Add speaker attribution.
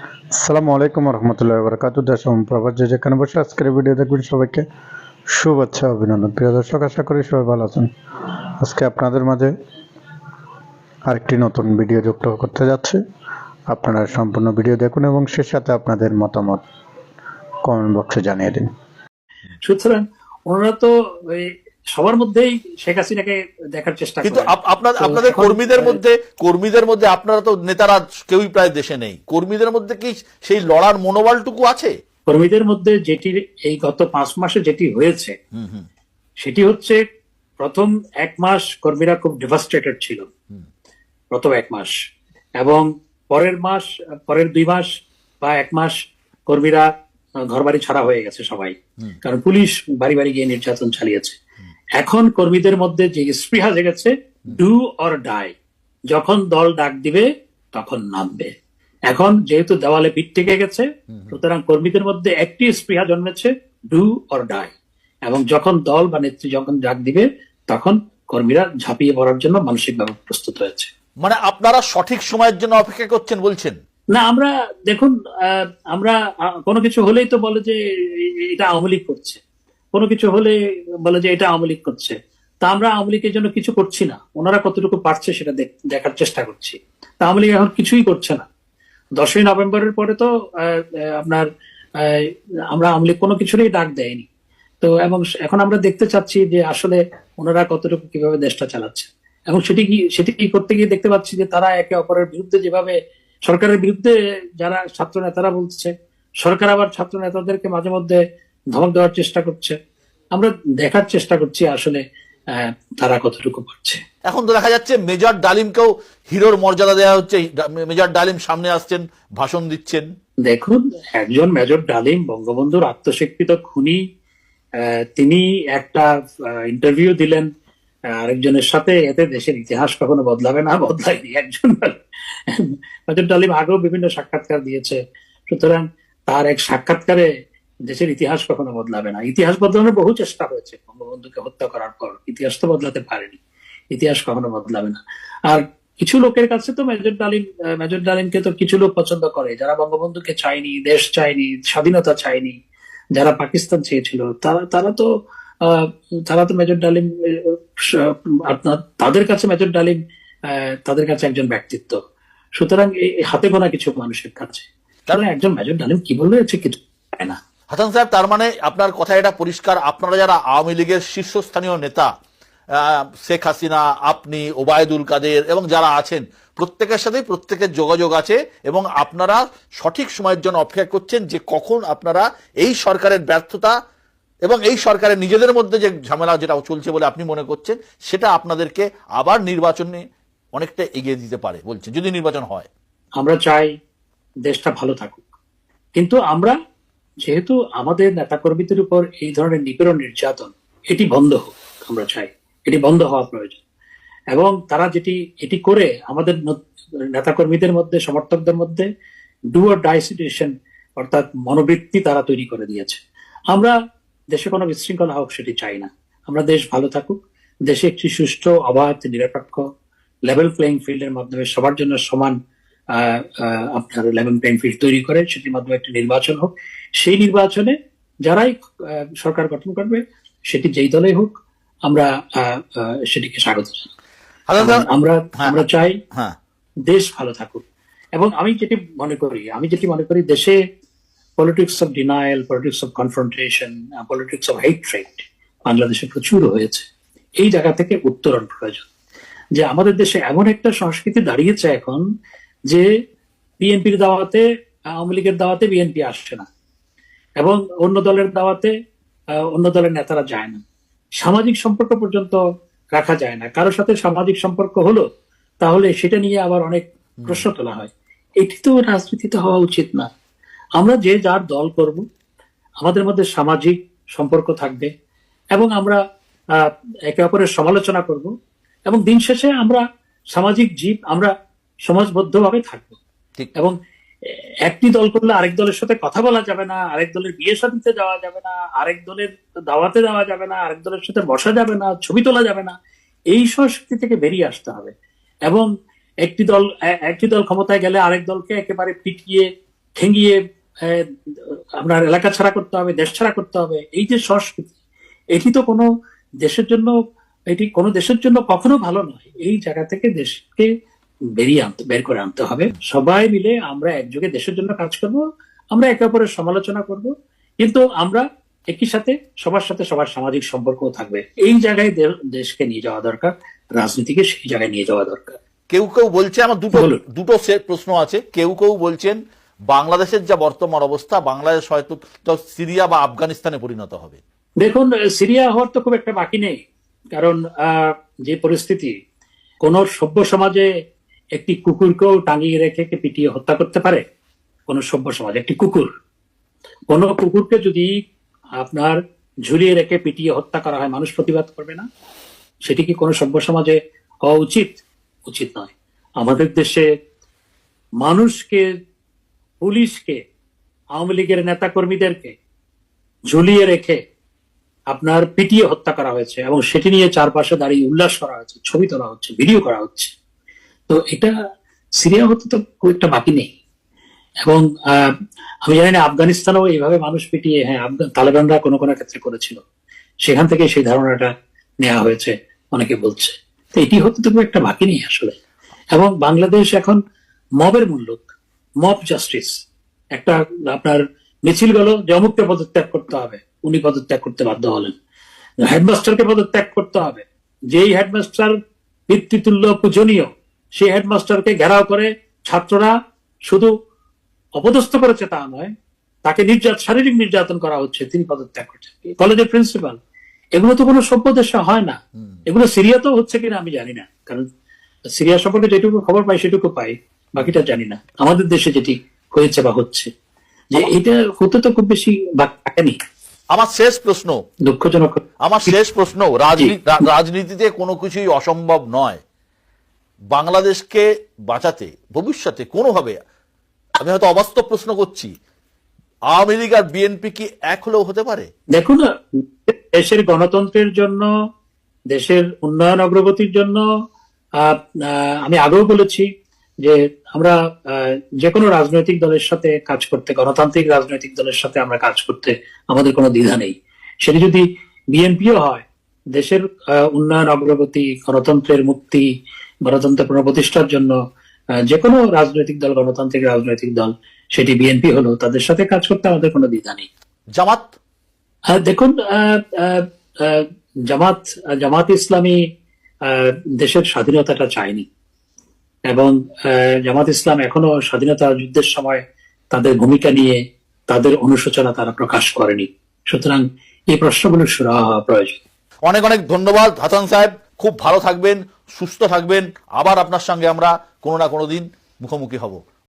Speaker 1: আসসালামু আলাইকুম রহমতুল্লাহ বরকাত দেশ এবং প্রবাস যে যেখানে বসে আজকের ভিডিও দেখবেন সবাইকে শুভেচ্ছা, অভিনন্দন। প্রিয় দর্শক, আশা করি সবাই ভালো আছেন। আজকে আপনাদের মাঝে আরেকটি নতুন ভিডিও যুক্ত করতে যাচ্ছে। আপনারা সম্পূর্ণ ভিডিও দেখুন এবং সে সাথে আপনাদের মতামত কমেন্ট বক্সে জানিয়ে দিন।
Speaker 2: সুতরাং ওনারা তো সবার মধ্যেই শেখ হাসিনাকে দেখার চেষ্টা
Speaker 3: কিন্তু আপনার আপনাদের কর্মীদের মধ্যে কর্মীদের মধ্যে আপনারা তো নেতারা কেউই প্রায় দেশে নেই। কর্মীদের মধ্যে কি সেই লড়ার মনোবলটুকু আছে?
Speaker 2: কর্মীদের মধ্যে যেটি এই গত পাঁচ মাসে যেটি হয়েছে সেটি হচ্ছে প্রথম এক মাস কর্মীরা খুব ডেভাস্টেটেড ছিল। প্রথম এক মাস। এবং পরের মাস পরের দুই মাস বা এক মাস কর্মীরা ঘর বাড়ি ছাড়া হয়ে গেছে সবাই। কারণ পুলিশ বাড়ি বাড়ি গিয়ে নির্যাতন চালিয়েছে। এখন কর্মীদের মধ্যে যে স্পৃহা জেগেছে ডু অর ডাই যখন দল ডাক দিবে তখন নামবে। এখন যেহেতু দেওয়ালে পিঠ টেকে গেছে সুতরাং কর্মীদের মধ্যে একটি স্পৃহা জন্মেছে ডু অর ডাই এবং যখন দল বা নেত্রী যখন ডাক দিবে তখন কর্মীরা ঝাঁপিয়ে পড়ার জন্য মানসিকভাবে প্রস্তুত হয়েছে।
Speaker 3: মানে আপনারা সঠিক সময়ের জন্য অপেক্ষা করছেন বলছেন?
Speaker 2: না আমরা দেখুন আহ, আমরা কোনো কিছু হলেই তো বলে যে এটা আওয়ামী লীগ করছে। কোনো কিছু হলে বলে যে এটা আওয়ামী লীগ করছে। তা আমরা আওয়ামী লীগের জন্য কিছু করছি না। ওনারা কতটুকু পারছে সেটা দেখার চেষ্টা করছি। তা আওয়ামী লীগ এখন কিছুই করছে না। দশই নভেম্বরের পরে তো আপনার আমরা আওয়ামী লীগ কোনো কিছুরই ডাক দেয়নি। তো এবং এখন আমরা দেখতে চাচ্ছি যে আসলে ওনারা কতটুকু কীভাবে দেশটা চালাচ্ছে। এবং সেটি কি সেটি কি করতে গিয়ে দেখতে পাচ্ছি যে তারা একে অপরের বিরুদ্ধে যেভাবে, সরকারের বিরুদ্ধে যারা ছাত্র নেতারা বলছে, সরকার আবার ছাত্র নেতাদেরকে মাঝে মধ্যে ধমক দেওয়ার চেষ্টা করছে। আমরা দেখার চেষ্টা করছি আসলে তারা কতটুকু পারছে।
Speaker 3: এখন তো দেখা যাচ্ছে মেজর ডালিমকেও হিরোর মর্যাদা দেওয়া হচ্ছে। মেজর ডালিম সামনে আসছেন ভাষণ দিচ্ছেন।
Speaker 2: দেখুন একজন মেজর ডালিম বঙ্গবন্ধুর আত্মস্বীকৃত খুনি তিনি একটা ইন্টারভিউ দিলেন আরেকজনের সাথে। এতে দেশের ইতিহাস কখনো বদলাবে না বদলায়নি একজন মেজর ডালিম আগেও বিভিন্ন সাক্ষাৎকার দিয়েছে। সুতরাং তার এক সাক্ষাৎকারে দেশের ইতিহাস কখনো বদলাবে না। ইতিহাস বদলানোর বহু চেষ্টা হয়েছে। বঙ্গবন্ধুকে হত্যা করার পর ইতিহাস তো বদলাতে পারেনি। ইতিহাস কখনো বদলাবে না। আর কিছু লোকের কাছে তো মেজর ডালিম মেজর ডালিমকে তো কিছু লোক পছন্দ করে। যারা বঙ্গবন্ধুকে চায়নি দেশ চায়নি স্বাধীনতা চায়নি যারা পাকিস্তান চেয়েছিল তারা তারা তো আহ, তারা তো মেজর ডালিম আপনার তাদের কাছে মেজর ডালিম আহ, তাদের কাছে একজন ব্যক্তিত্ব। সুতরাং হাতে গোনা কিছু মানুষের কাছে। তারা একজন মেজর ডালিম কি বললে হচ্ছে কিছু না।
Speaker 3: হাসান সাহেব, তার মানে আপনার কথা এটা পরিষ্কার। আপনারা যারা আওয়ামী লীগের শীর্ষস্থানীয় নেতা শেখ হাসিনা, আপনি, ওবায়দুল কাদের এবং যারা আছেন, প্রত্যেকের সাথেই প্রত্যেকের যোগাযোগ আছে এবং আপনারা সঠিক সময়ের জন্য অপেক্ষা করছেন যে কখন আপনারা এই সরকারের ব্যর্থতা এবং এই সরকারের নিজেদের মধ্যে যে ঝামেলা যেটা চলছে বলে আপনি মনে করছেন, সেটা আপনাদেরকে আবার নির্বাচনে অনেকটা এগিয়ে দিতে পারে বলছে যদি নির্বাচন হয়।
Speaker 2: আমরা চাই দেশটা ভালো থাকুক। কিন্তু আমরা যেহেতু আমাদের নেতাকর্মীদের উপর এই ধরনের নিপীড়ন নির্যাতন, এটি বন্ধ হোক, আমরা চাই। এটি বন্ধ হওয়া প্রয়োজন। এবং তারা যেটি, এটি করে আমাদের ন- নেতাকর্মীদের মধ্যে, সমর্থকদের মধ্যে ডু অর ডাই সিচুয়েশন অর্থাৎ মনোবৃত্তি তারা তৈরি করে দিয়েছে। আমরা দেশে কোনো বিশৃঙ্খলা হোক, সেটি চাই না। আমরা দেশ ভালো থাকুক। দেশে একটি সুষ্ঠু, অবাধ, নিরপেক্ষ লেভেল প্লেইং ফিল্ডের মাধ্যমে সবার জন্য সমান আপনার লেভেল প্লেইং ফিল্ড তৈরি করে সেটির মাধ্যমে একটি নির্বাচন হোক। সেই নির্বাচনে যারাই সরকার গঠন করবে সেটি যেই দলেই হোক আমরা সেটিকে স্বাগত আমরা
Speaker 3: হ্যাঁ।
Speaker 2: আমরা চাই
Speaker 3: হ্যাঁ।
Speaker 2: দেশ ভালো থাকুক। এবং আমি যেটি মনে করি আমি যেটি মনে করি দেশে politics of denial politics of confrontation politics of hatred বাংলাদেশে প্রচুর হয়েছে। এই জায়গা থেকে উত্তরণ প্রয়োজন। যে আমাদের দেশে এমন একটা সংস্কৃতি দাঁড়িয়েছে এখন যে বিএনপির দাওয়াতে আওয়ামী লীগের দাওয়াতে বিএনপি আসছে না। এবং অন্য দলের দাওয়াতে অন্য দলের নেতারা যায় না। সামাজিক সম্পর্ক পর্যন্ত রাখা যায় না। কারোর সাথে সামাজিক সম্পর্ক হলো তাহলে সেটা নিয়ে আবার অনেক প্রশ্ন তোলা হয়। এটি তো রাজনীতিতে হওয়া উচিত না। আমরা যে যার দল করব আমাদের মধ্যে সামাজিক সম্পর্ক থাকবে এবং আমরা আহ, একে অপরের সমালোচনা করব এবং দিন শেষে আমরা সামাজিক জীব আমরা সমাজবদ্ধভাবে থাকব। এবং একটি দল করলে আরেক দলের সাথে কথা বলা যাবে না আরেক দলের বিয়ে শাদিতে যাওয়া যাবে না আরেক দলের দাওয়াতে যাওয়া যাবে না আরেক দলের সাথে বসা যাবে না ছবি তোলা যাবে না এই সংস্কৃতি থেকে বেরিয়ে আসতে হবে। এবং একটি দল একটি দল ক্ষমতায় গেলে আরেক দলকে একেবারে পিটিয়ে ঠেঙ্গিয়ে আপনার এলাকা ছাড়া করতে হবে দেশ ছাড়া করতে হবে এই যে সংস্কৃতি এটি তো কোনো দেশের জন্য এটি কোনো দেশের জন্য কখনো ভালো নয়। এই জায়গা থেকে দেশকে বেরিয়ে আনতে বের করে আনতে হবে। সবাই মিলে আমরা একযোগে দেশের জন্য কাজ করব আমরা একে অপরের সমালোচনা করব কিন্তু আমরা একই সাথে সবার সাথে সবার সামাজিক সম্পর্কও থাকবে। এই জায়গায় দেশকে নিয়ে যাওয়া দরকার রাজনীতিকে সেই জায়গায় নিয়ে যাওয়া দরকার।
Speaker 3: কেউ কেউ বলছে আমার দুটো। দুটো প্রশ্ন আছে। কেউ কেউ বলছেন বাংলাদেশের যা বর্তমান অবস্থা বাংলাদেশ হয়তো সিরিয়া বা আফগানিস্তানে পরিণত হবে।
Speaker 2: দেখুন সিরিয়া হওয়ার তো খুব একটা বাকি নেই। কারণ আহ, যে পরিস্থিতি কোন সভ্য সমাজে একটি কুকুরকেও টাঙিয়ে রেখে কে পিটিয়ে হত্যা করতে পারে? কোন সভ্য সমাজ, একটি কুকুর। কোন কুকুরকে যদি আপনার ঝুলিয়ে রেখে পিটিয়ে হত্যা করা হয়, মানুষ প্রতিবাদ করবে না? সেটি কি কোনো সভ্য সমাজে হওয়া উচিত? উচিত নয়। আমাদের দেশে মানুষকে, পুলিশকে, আওয়ামী লীগের নেতা কর্মীদেরকে ঝুলিয়ে রেখে আপনার পিটিয়ে হত্যা করা হয়েছে এবং সেটি নিয়ে চারপাশে দাঁড়িয়ে উল্লাস করা হয়েছে, ছবি তোলা হচ্ছে, ভিডিও করা হচ্ছে। তো এটা সিরিয়া হতে তো খুব একটা বাকি নেই। এবং আমি জানি না, আফগানিস্তানেও এইভাবে মানুষ পিটিয়ে হ্যাঁ আফগান, তালেবানরা কোনো কোনো ক্ষেত্রে করেছিল। সেখান থেকে সেই ধারণাটা নেওয়া হয়েছে, অনেকে বলছে। তো এটি হতে তো খুব একটা বাকি নেই আসলে। এবং বাংলাদেশ এখন মবের মূল্য মব জাস্টিস। একটা আপনার মিছিল গেল যে অমুককে পদত্যাগ করতে হবে। উনি পদত্যাগ করতে বাধ্য হলেন। হেডমাস্টারকে পদত্যাগ করতে হবে। যেই হেডমাস্টার পিতৃতুল্য পূজনীয় সেই হেডমাস্টারকে ঘেরাও করে ছাত্ররা শুধু অপদস্থ করেছে তা নয় তাকে নির্যাত শারীরিক নির্যাতন করা হচ্ছে তিনি পদত্যাগ করছেন। কলেজের প্রিন্সিপাল। এগুলো তো কোনো সভ্য দেশে হয় না। এগুলো সিরিয়াতেও হচ্ছে কিনা আমি জানি না। কারণ সিরিয়া সম্পর্কে যেটুকু খবর পাই সেটুকু পাই বাকিটা জানি না। আমাদের দেশে যেটি হয়েছে বা হচ্ছে যে এটা হতে তো খুব বেশি বাকি
Speaker 3: আমার শেষ প্রশ্ন।
Speaker 2: দুঃখজনক।
Speaker 3: আমার শেষ প্রশ্ন রাজনী- রাজনীতিতে কোনো কিছুই অসম্ভব নয়। বাংলাদেশকে বাঁচাতে, ভবিষ্যতে কোনোভাবে, আমি হয়তো অবাস্তব প্রশ্ন করছি, আওয়ামী লীগ আর বিএনপি কি এক হলেও হতে পারে?
Speaker 2: দেখুন, দেশের গণতন্ত্রের জন্য, দেশের উন্নয়ন অগ্রগতির জন্য আমি আগেও বলেছি যে আমরা যে কোনো রাজনৈতিক দলের সাথে কাজ করতে, গণতান্ত্রিক রাজনৈতিক দলের সাথে আমরা কাজ করতে আমাদের কোনো দ্বিধা নেই। সেটি যদি বিএনপিও হয়, দেশের উন্নয়ন অগ্রগতি, গণতন্ত্রের মুক্তি গণতন্ত্র পুনঃপ্রতিষ্ঠার জন্য যে কোনো রাজনৈতিক দল গণতান্ত্রিক রাজনৈতিক দল সেটি বিএনপি হলো তাদের সাথে কাজ করতে আমাদের কোনো দ্বিধা নেই।
Speaker 3: জামাত?
Speaker 2: দেখুন জামাত জামাত ইসলামী দেশের স্বাধীনতাটা চায়নি। এবং জামাত ইসলাম এখনও স্বাধীনতা যুদ্ধের সময় তাদের ভূমিকা নিয়ে তাদের অনুশোচনা তারা প্রকাশ করেনি। সুতরাং এই প্রশ্নগুলো সুরা হওয়া প্রয়োজন।
Speaker 3: অনেক অনেক ধন্যবাদ হাসান সাহেব। খুব ভালো থাকবেন, সুস্থ থাকবেন। আবার আপনার সঙ্গে আমরা কোনো না কোনো দিন মুখোমুখি হব।